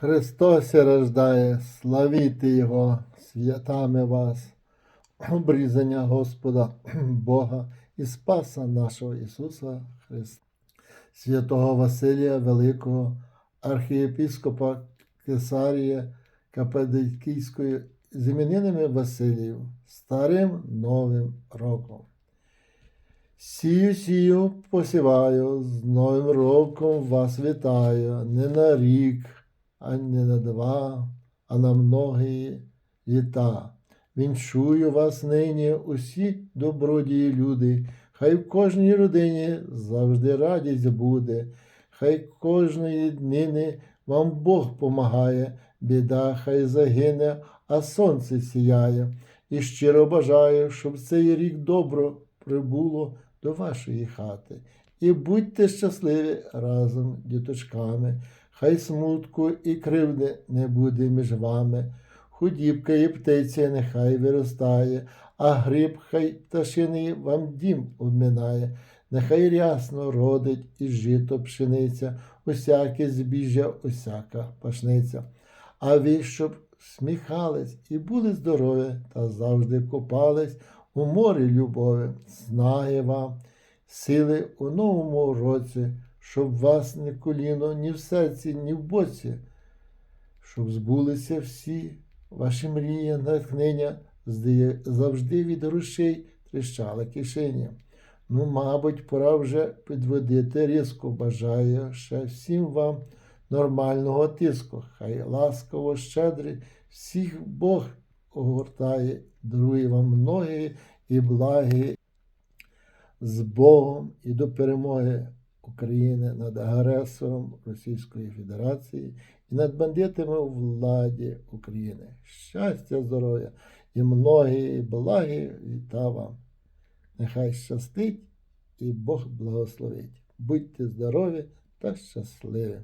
Христос рождає, славіти Його, святами вас, обрізання Господа Бога і Спаса нашого Ісуса Христа, святого Василія Великого, архієпіскопа Кесарія Кападикійської з іменинами Василію, старим Новим роком. Сію, сію, посіваю, з Новим роком вас вітаю, не на рік, а не на два, а на многі літа. Віншую вас нині усі добродії люди, хай в кожній родині завжди радість буде, хай кожної днини вам Бог помагає, біда хай загине, а сонце сіяє. І щиро бажаю, щоб цей рік добро прибуло до вашої хати. І будьте щасливі разом, діточками, хай смутку і кривди не буде між вами. Худібка і птиця нехай виростає, а гриб хай пташиний вам дім обминає. Нехай рясно родить і жито пшениця, усяке збіжжя, усяка пашниця. А ви, щоб сміхались і були здорові, та завжди купались у морі любові, снаги вам, сили у новому році, щоб вас ні коліно, ні в серці, ні в боці, щоб збулися всі ваші мрії, натхнення, завжди від грошей тріщала кишеня. Ну, мабуть, пора вже підводити різко. Бажаю ще всім вам нормального тиску. Хай ласково, щедрий, всіх Бог огортає, дарує вам многі і благи з Богом і до перемоги України над агресором Російської Федерації і над бандитами у владі України. Щастя, здоров'я і многі благи віта вам. Нехай щастить і Бог благословить. Будьте здорові та щасливі!